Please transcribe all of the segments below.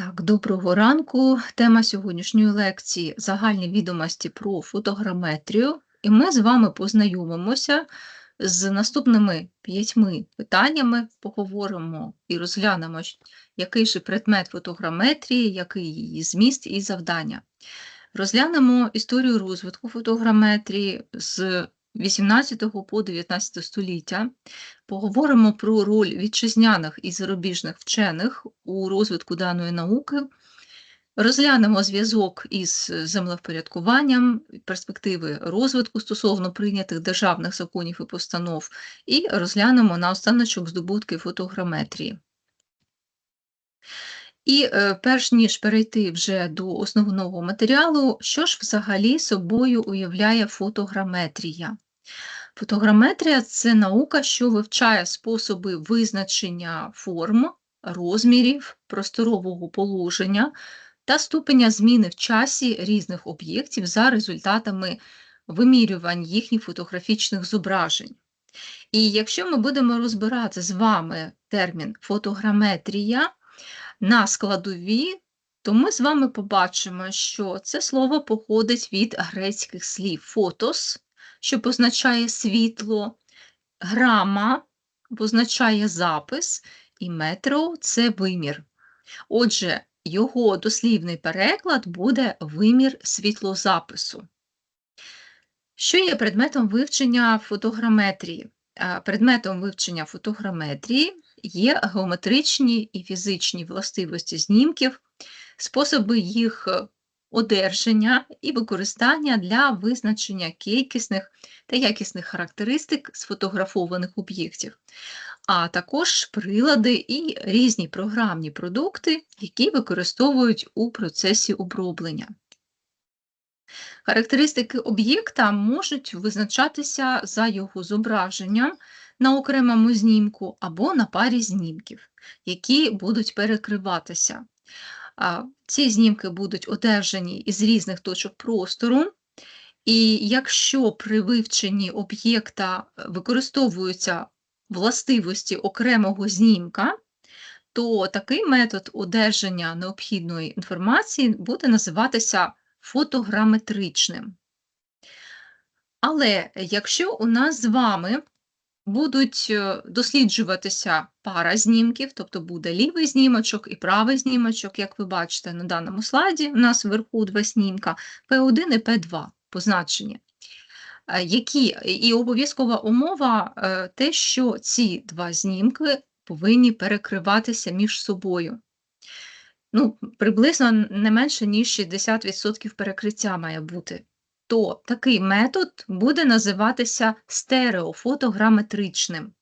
Так, доброго ранку. Тема сьогоднішньої лекції загальні відомості про фотограметрію. І ми з вами познайомимося з наступними п'ятьми питаннями, поговоримо і розглянемо, який же предмет фотограметрії, який її зміст і завдання. Розглянемо історію розвитку фотограметрії з 18 по 19 століття. Поговоримо про роль вітчизняних і зарубіжних вчених у розвитку даної науки. Розглянемо зв'язок із землевпорядкуванням, перспективи розвитку стосовно прийнятих державних законів і постанов, і розглянемо наостаночок здобутки фотограметрії. І е, перш ніж перейти вже до основного матеріалу, що ж взагалі собою уявляє фотограметрія? Фотограметрія це наука, що вивчає способи визначення форм, розмірів, просторового положення та ступеня зміни в часі різних об'єктів за результатами вимірювань їхніх фотографічних зображень. І якщо ми будемо розбирати з вами термін фотограметрія на складові, то ми з вами побачимо, що це слово походить від грецьких слів фотос, що позначає світло, грама позначає запис, і метро це вимір. Отже, його дослівний переклад буде вимір світлозапису. Що є предметом вивчення фотограметрії? Предметом вивчення фотограметрії є геометричні і фізичні властивості знімків, способи їх е, одержання і використання для визначення кількісних та якісних характеристик сфотографованих об'єктів, а також прилади і різні програмні продукти, які використовують у процесі оброблення. Характеристики об'єкта можуть визначатися за його зображенням на окремому знімку або на парі знімків, які будуть перекриватися. Ці знімки будуть одержані із різних точок простору, і якщо при вивченні об'єкта е, використовуються властивості окремого знімка, то такий метод одержання необхідної інформації буде називатися фотограметричним. Але якщо у нас з вами будуть е, досліджуватися пара знімків, тобто буде лівий знімочок і правий знімочок, як ви бачите на даному слайді, у нас вверху два знімка P1 і P2 позначені. Е, Які і обов'язкова умова е, те, що ці два знімки повинні перекриватися між собою. Ну, приблизно не менше, ніж 60% перекриття має бути. То такий метод буде називатися стереофотограметричним.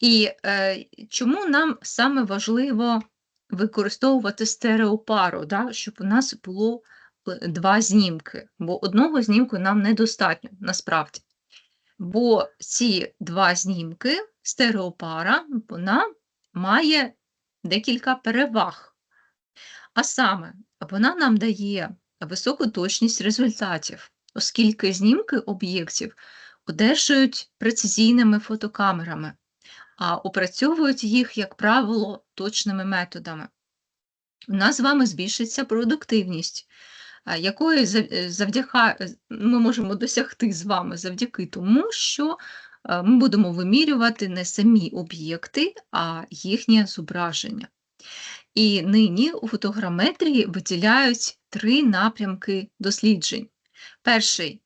І е, чому нам саме важливо використовувати стереопару, да, щоб у нас було е, два знімки, бо одного знімку нам недостатньо насправді. Бо ці два знімки, стереопара, вона має декілька переваг. А саме, вона нам дає високу точність результатів, оскільки знімки об'єктів одержують прецизійними фотокамерами, а опрацьовують їх, як правило, точними методами. У нас з вами збільшиться продуктивність, якої е, завдяка е, ми можемо досягти з вами завдяки тому, що е, ми будемо вимірювати не самі об'єкти, а їхнє зображення. І нині у фотограметрії виділяють три напрямки досліджень. Перший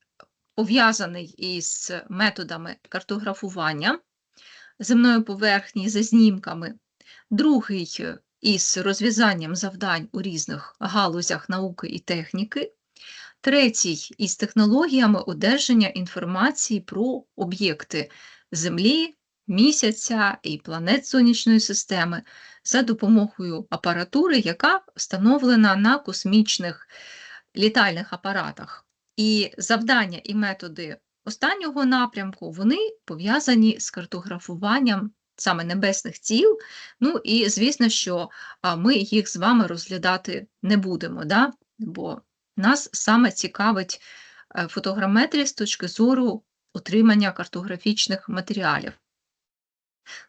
пов'язаний із методами картографування земної поверхні за знімками, другий із розв'язанням завдань у різних галузях науки і техніки, третій із технологіями одержання інформації про об'єкти Землі, місяця і планет сонячної системи за допомогою апаратури, яка встановлена на космічних літальних апаратах. І завдання і методи останнього напрямку вони пов'язані з картографуванням саме небесних тіл. Ну і звісно, що ми їх з вами розглядати не будемо, да? бо нас саме цікавить е, фотограметрія з точки зору отримання картографічних матеріалів.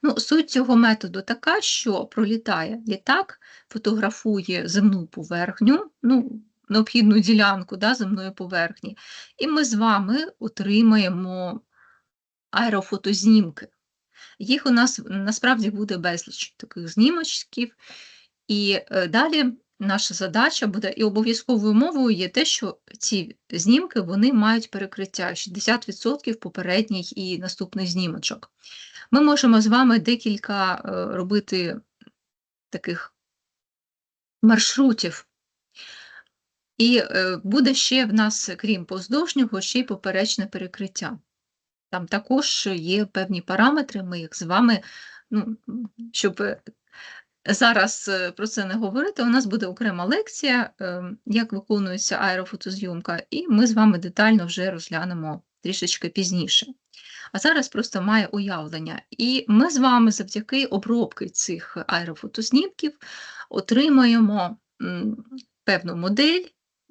Ну, суть цього методу така, що пролітає літак, фотографує земну поверхню, ну, необхідну ділянку да, земної поверхні, і ми з вами отримаємо аерофотознімки. Їх у нас насправді буде безліч таких знімочків. І е, далі наша задача буде, і обов'язковою умовою є те, що ці знімки вони мають перекриття 60% попередній і наступний знімочок. Ми можемо з вами декілька е, робити таких маршрутів. І е, буде ще в нас, крім поздовжнього, ще й поперечне перекриття. Там також є певні параметри, ми їх з вами, ну, щоб зараз е, про це не говорити, у нас буде окрема лекція, як виконується аерофотозйомка, і ми з вами детально вже розглянемо трішечки пізніше. А зараз просто має уявлення. І ми з вами завдяки обробки цих аерофотознімків отримаємо певну модель,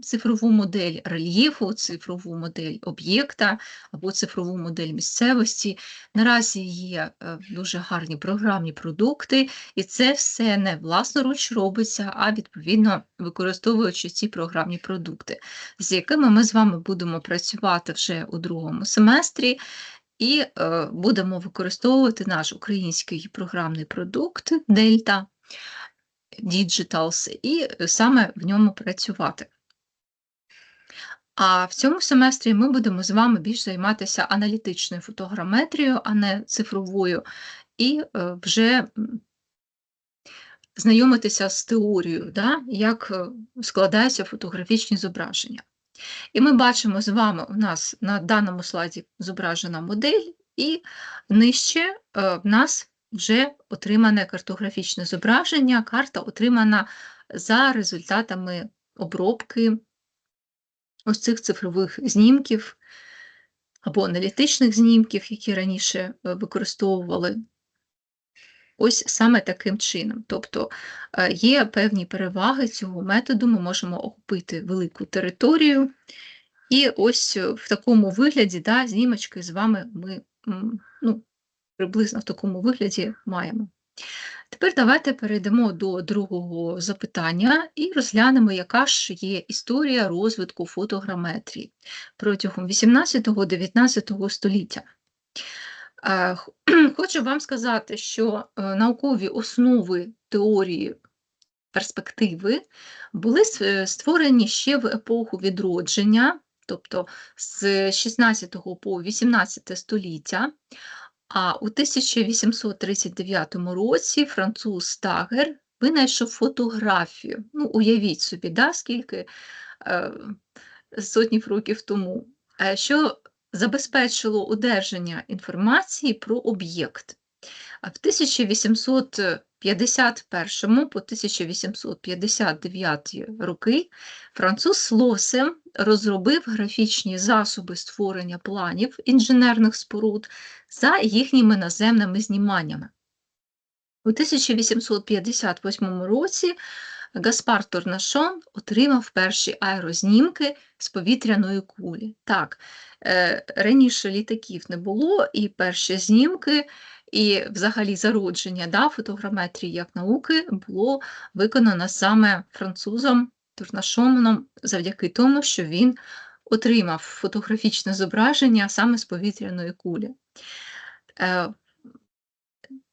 цифрову модель рельєфу, цифрову модель об'єкта або цифрову модель місцевості. Наразі є е, дуже гарні програмні продукти, і це все не власноруч робиться, а відповідно використовуючи ці програмні продукти, з якими ми з вами будемо працювати вже у другому семестрі. І е, будемо використовувати наш український програмний продукт Delta Digitals, і саме в ньому працювати. А в цьому семестрі ми будемо з вами більш займатися аналітичною фотограметрією, а не цифровою, і е, вже знайомитися з теорією, да, як е, складаються фотографічні зображення. І ми бачимо з вами, у нас на даному слайді зображена модель, і нижче е, в нас вже отримане картографічне зображення, карта отримана за результатами обробки ось цих цифрових знімків або аналітичних знімків, які раніше е, використовували. Ось саме таким чином. Тобто е, є певні переваги цього методу, ми можемо охопити велику територію. І ось е, в такому вигляді да, знімочки з вами ми ну, приблизно в такому вигляді маємо. Тепер давайте перейдемо до другого запитання і розглянемо, яка ж є історія розвитку фотограметрії протягом 18-19 століття. Е, хочу вам сказати, що е, наукові основи теорії перспективи були створені ще в епоху відродження, тобто з 16 по 18 століття. А у 1839 році француз Тагер винайшов фотографію. Ну, уявіть собі, да, скільки е, сотнів років тому, е, що забезпечило одержання інформації про об'єкт. В 1851 по 1859 роки француз Лосем розробив графічні засоби створення планів інженерних споруд за їхніми наземними зніманнями. У 1858 році Гаспар Торнашон отримав перші аерознімки з повітряної кулі. Так, е, раніше літаків не було, і перші знімки, і взагалі зародження да, фотограметрії як науки було виконано саме французом Турнашоном завдяки тому, що він отримав фотографічне зображення саме з повітряної кулі.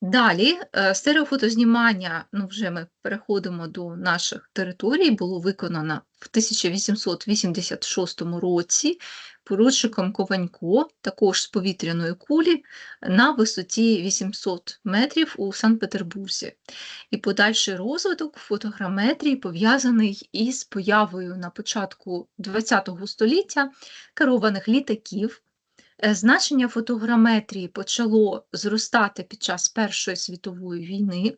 Далі е, стереофотознімання, ну вже ми переходимо до наших територій, було виконано в 1886 році поручиком Кованько, також з повітряної кулі, на висоті 800 метрів у Санкт-Петербурзі. І подальший розвиток фотограметрії пов'язаний із появою на початку ХХ століття керованих літаків. Е, значення фотограметрії почало зростати під час Першої світової війни,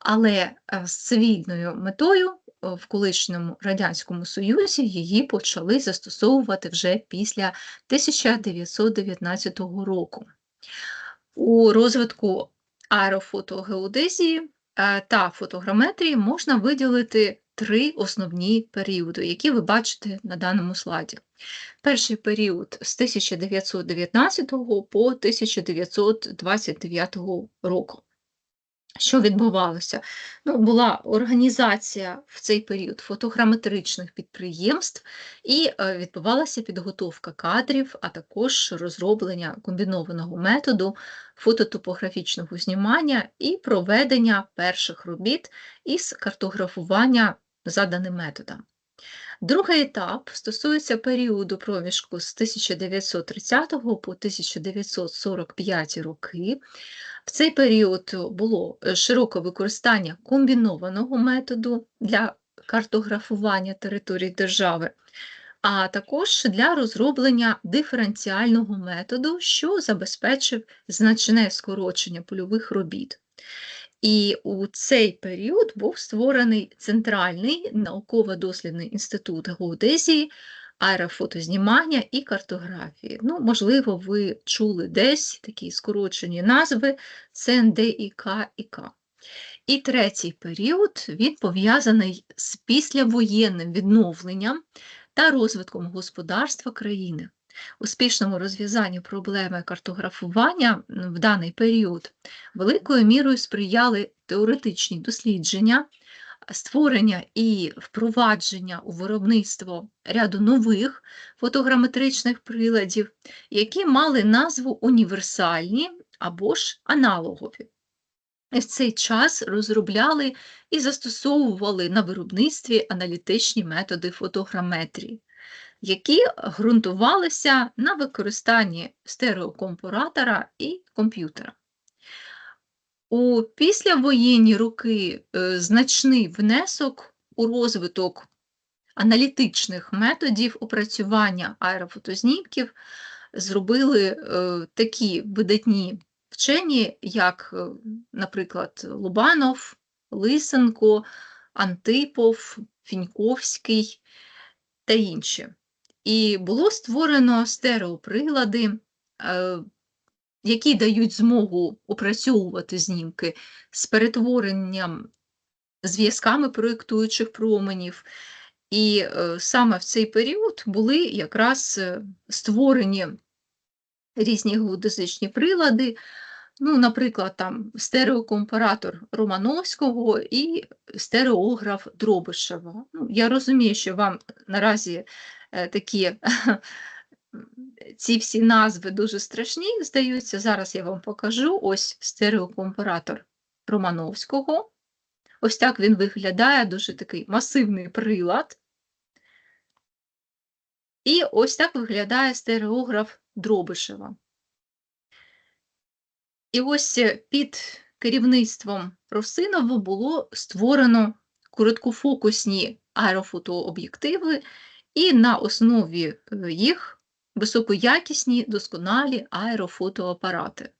але е, з цивільною метою в колишньому Радянському Союзі її почали застосовувати вже після 1919 року. У розвитку аерофотогеодезії е, та фотограметрії можна виділити три основні періоди, які ви бачите на даному слайді. Перший період з 1919 по 1929 року. Що відбувалося? Ну, була організація в цей період фотограметричних підприємств і е, відбувалася підготовка кадрів, а також розроблення комбінованого методу фототопографічного знімання і проведення перших робіт із картографування за даним методом. Другий етап стосується періоду проміжку з 1930 по 1945 роки. В цей період було е, широке використання комбінованого методу для картографування територій держави, а також для розроблення диференціального методу, що забезпечив значне скорочення польових робіт. І у цей період був створений Центральний науково-дослідний інститут геодезії, аерофотознімання і картографії. Ну, Можливо, ви чули десь такі скорочені назви ЦНД і. І третій період він пов'язаний з післявоєнним відновленням та розвитком господарства країни. Успішному розв'язанню проблеми картографування в даний період великою мірою сприяли теоретичні дослідження, створення і впровадження у виробництво ряду нових фотограметричних приладів, які мали назву універсальні або ж аналогові. В цей час розробляли і застосовували на виробництві аналітичні методи фотограметрії, які ґрунтувалися на використанні стереокомпоратора і комп'ютера. У післявоєнні роки е, значний внесок у розвиток аналітичних методів опрацювання аерофотознімків зробили е, такі видатні вчені, як, е, наприклад, Лубанов, Лисенко, Антипов, Фіньковський та інші. І було створено стереоприлади, які дають змогу опрацьовувати знімки з перетворенням зв'язками проєктуючих променів. І е, саме в цей період були якраз е, створені різні геодезичні прилади, ну, наприклад, там стереокомпаратор Романовського і стереограф Дробишева. Ну, Я розумію, що вам наразі е, такі ці всі назви дуже страшні, здаються. Зараз я вам покажу ось стереокомпаратор Романовського. Ось так він виглядає, дуже такий масивний прилад. І ось так виглядає стереограф Дробишева. І ось під керівництвом Росинова було створено короткофокусні аерофотооб'єктиви, і на основі е, їх високоякісні досконалі аерофотоапарати.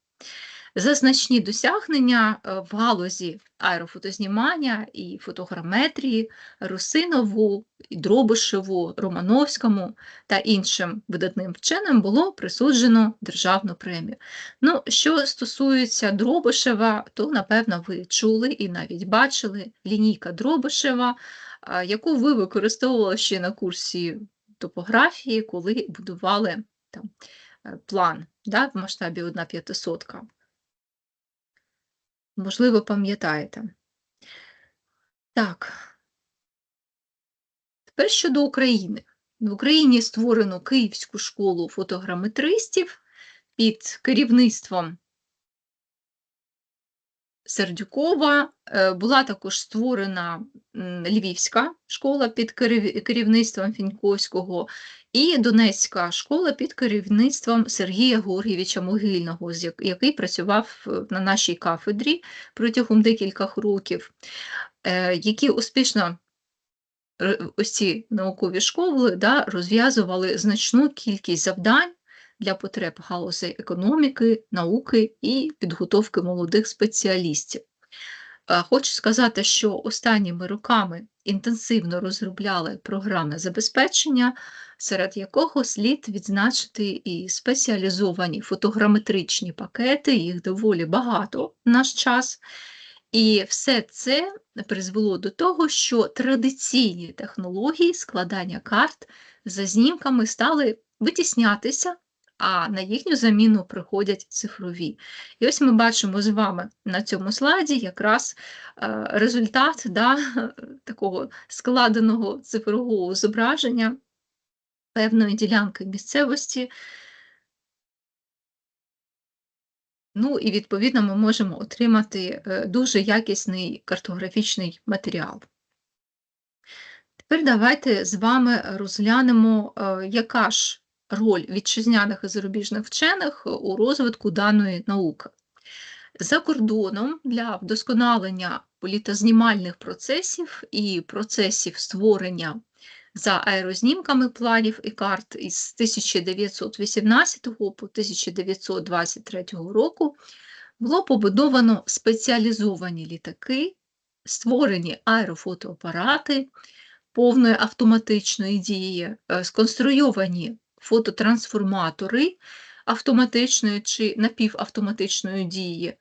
За значні досягнення е, в галузі аерофотознімання і фотограметрії Русинову, Дробишеву, Романовському та іншим видатним вченим було присуджено державну премію. Ну, Що стосується Дробишева, то, напевно, ви чули і навіть бачили лінійка Дробишева, яку ви використовували ще на курсі топографії, коли будували там, е, план да, в масштабі 1 п'ятисотка. Можливо, пам'ятаєте. Так. Тепер щодо України. В Україні створено Київську школу фотограметристів під керівництвом Сердюкова. Е, була також створена Львівська школа під керівництвом Фіньковського і Донецька школа під керівництвом Сергія Георгійовича Могильного, який працював е, на нашій кафедрі протягом декількох років, е, які успішно ось ці наукові школи да, розв'язували значну кількість завдань для потреб галузей економіки, науки і підготовки молодих спеціалістів. Хочу сказати, що останніми роками інтенсивно розробляли програми забезпечення, серед якого слід відзначити і спеціалізовані фотограметричні пакети, їх доволі багато в наш час. І все це призвело до того, що традиційні технології складання карт за знімками стали витіснятися, а на їхню заміну приходять цифрові. І ось ми бачимо з вами на цьому слайді якраз е, результат да, такого складеного цифрового зображення певної ділянки місцевості. Ну і відповідно ми можемо отримати е, дуже якісний картографічний матеріал. Тепер давайте з вами розглянемо, е, яка ж роль вітчизняних і зарубіжних вчених у розвитку даної науки. За кордоном для вдосконалення політознімальних процесів і процесів створення за аерознімками планів і карт із 1918 по 1923 року було побудовано спеціалізовані літаки, створені аерофотоапарати повної автоматичної дії, е, сконструйовані фототрансформатори автоматичної чи напівавтоматичної дії.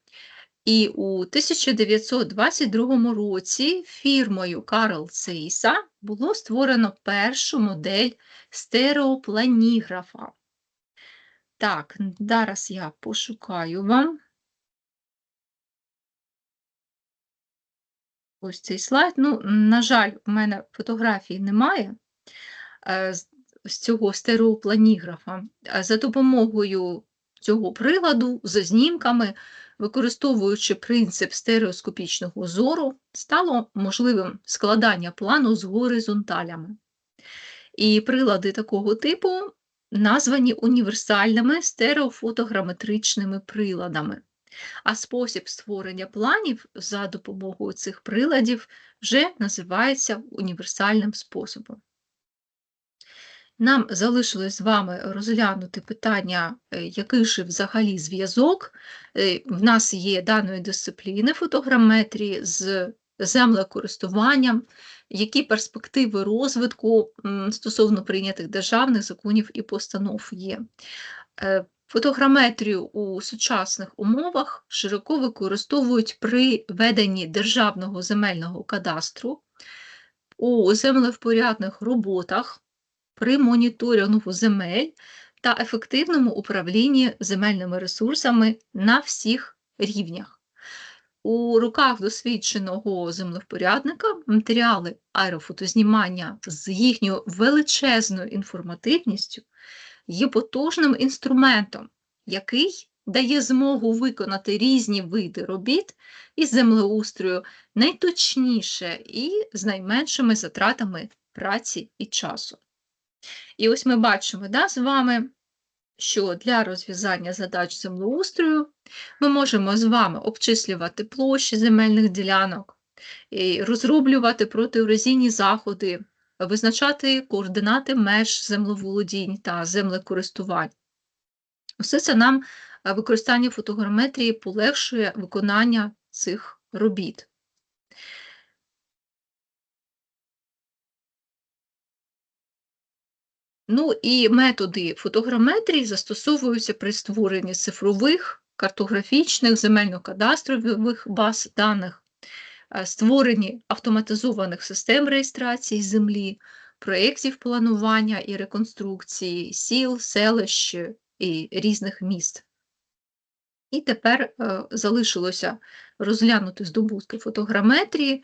І у 1922 році фірмою Карл Цейса було створено першу модель стереопланіграфа. Так, зараз я пошукаю вам ось цей слайд. Ну, на жаль, в мене фотографії немає. З цього стереопланіграфа. За допомогою цього приладу, за знімками, використовуючи принцип стереоскопічного зору, стало можливим складання плану з горизонталями. І прилади такого типу названі універсальними стереофотограметричними приладами. А спосіб створення планів за допомогою цих приладів вже називається універсальним способом. Нам залишилось з вами розглянути питання, е, який же взагалі зв'язок е, в нас є даної дисципліни фотограметрії з землекористуванням, які перспективи розвитку стосовно прийнятих державних законів і постанов є. Е, фотограметрію у сучасних умовах широко використовують при веденні державного земельного кадастру, у землевпорядних роботах при моніторингу земель та ефективному управлінні земельними ресурсами на всіх рівнях. У руках досвідченого землевпорядника матеріали аерофотознімання з їхньою величезною інформативністю є потужним інструментом, який дає змогу виконати різні види робіт із землеустрою найточніше і з найменшими затратами праці і часу. І ось ми бачимо да, з вами, що для розв'язання задач землеустрою ми можемо з вами обчислювати площі земельних ділянок, і розроблювати протиерозійні заходи, визначати координати меж землеволодінь та землекористувань. Усе це нам е, використання фотограметрії полегшує виконання цих робіт. Ну і методи фотограметрії застосовуються при створенні цифрових, картографічних, земельно-кадастрових баз даних, е, створенні автоматизованих систем реєстрації землі, проєктів планування і реконструкції, сіл, селищ і різних міст. І тепер е, залишилося розглянути здобутки фотограметрії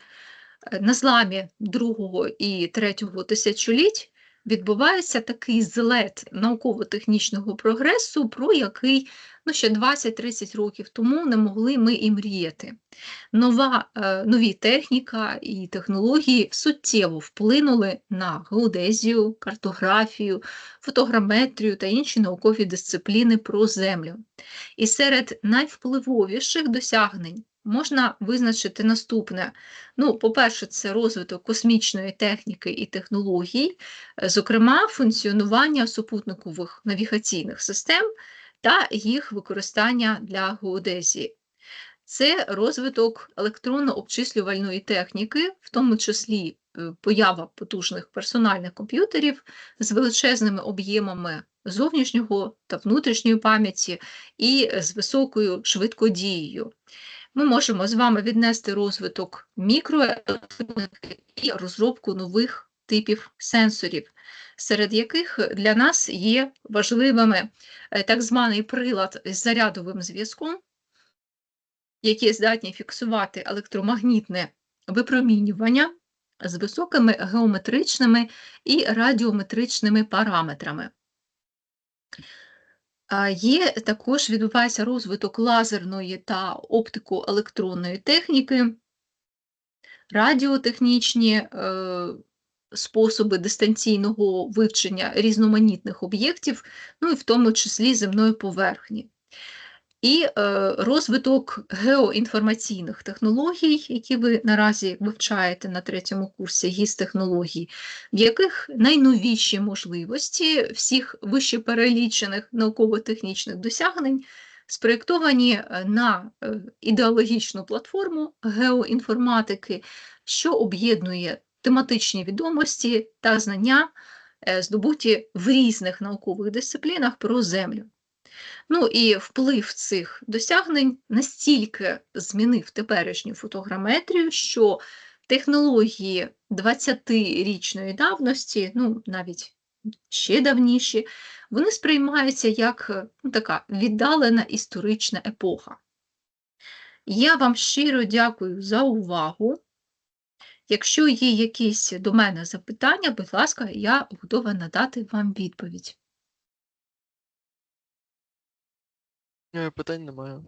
е, на зламі другого і третього тисячоліть відбувається такий злет науково-технічного прогресу, про який ну, ще 20-30 років тому не могли ми і мріяти. Нова, е, Нові техніка і технології суттєво вплинули на геодезію, картографію, фотограметрію та інші наукові дисципліни про землю. І серед найвпливовіших досягнень можна визначити наступне. Ну, По-перше, це розвиток космічної техніки і технологій, е, зокрема, функціонування супутникових навігаційних систем та їх використання для геодезії. Це розвиток електронно-обчислювальної техніки, в тому числі е, поява потужних персональних комп'ютерів з величезними об'ємами зовнішнього та внутрішньої пам'яті і з високою швидкодією. Ми можемо з вами віднести розвиток мікроелектроніки і розробку нових типів сенсорів, серед яких для нас є важливими е, так званий прилад з зарядовим зв'язком, які здатні фіксувати електромагнітне випромінювання з високими геометричними і радіометричними параметрами. Є також відбувається розвиток лазерної та оптико-електронної техніки, радіотехнічні е, способи дистанційного вивчення різноманітних об'єктів, ну і в тому числі земної поверхні. І е, розвиток геоінформаційних технологій, які ви наразі вивчаєте на третьому курсі ГІС-технологій, в яких найновіші можливості всіх вищеперелічених науково-технічних досягнень спроєктовані е, на е, ідеологічну платформу геоінформатики, що об'єднує тематичні відомості та знання, здобуті в різних наукових дисциплінах про Землю. Ну і вплив цих досягнень настільки змінив теперішню фотограметрію, що технології 20-річної давності, ну навіть ще давніші, вони сприймаються як ну, така віддалена історична епоха. Я вам щиро дякую за увагу. Якщо є якісь до мене запитання, будь ласка, я готова надати вам відповідь. Питань немає.